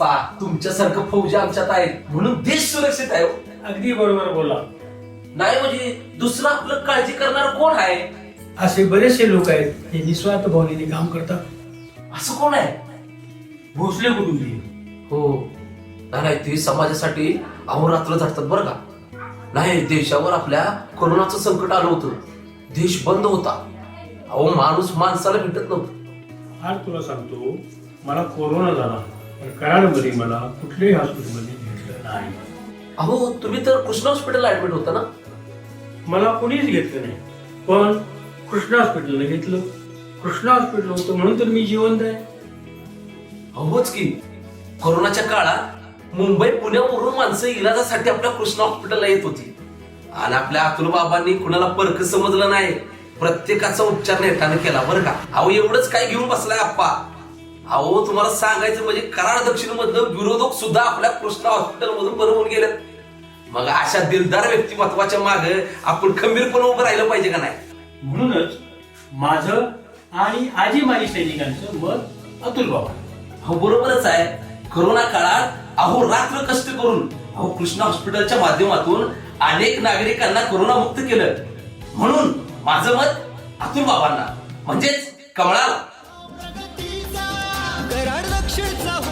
आप्पा तुमच्यासारखं फौजी आमच्यात आहेत म्हणून देश सुरक्षित आहे हो. अगदी बरोबर बोला नाही म्हणजे दुसरं आपलं काळजी करणार कोण आहे? असे बरेचसे लोक आहेत जे निस्वार्थ भावनेने काम करतात. असं कोण आहे? भोसले कुटुंबीय हो. नाही, नाही ते समाजासाठी अहोरात्र झटतात बरं का. नाही देशावर आपल्या कोरोनाचं संकट आलं होतं. देश बंद होता. अहो माणूस माणसाला भेटत नव्हतं. आज तुला सांगतो मला कोरोना झाला. कराडमध्ये मला. कुठल्याही हॉस्पिटलमध्ये घेतलं नाही. अहो तुम्ही तर कृष्ण हॉस्पिटलला ऍडमिट होता ना? मला कोणीच घेतलं नाही. पण कृष्णा हॉस्पिटलला घेतलं. कृष्णा हॉस्पिटल होतं म्हणून तर मी जिवंत आहे. अहोच की. कोरोनाच्या काळात मुंबई पुण्यावरून माणसं इलाजासाठी आपल्या कृष्णा हॉस्पिटलला येत होती. आणि आपल्या अतुल बाबांनी कुणाला परक समजलं नाही. प्रत्येकाचा उपचार नेटाने केला बरं का. अहो एवढंच काय घेऊन बसलाय आप्पा. अहो तुम्हाला सांगायचं म्हणजे कराड दक्षिण मधलं विरोधक सुद्धा आपल्या कृष्णा हॉस्पिटल मधून बरं होऊन गेलेत. मग अशा दिलदार व्यक्तिमत्वाच्या माग आपण खंबीरपणे उभं राहिलं पाहिजे का नाही? म्हणूनच माझं आणि आजी माजी सैनिकांचं मत अतुल बाबा. हो बरोबरच आहे. करोना काळात अहो रात्र कष्ट करून अहो कृष्णा हॉस्पिटलच्या माध्यमातून अनेक नागरिकांना कोरोना मुक्त केलं. म्हणून माझं मत अतुल बाबांना. म्हणजेच कमळाला. Shirts are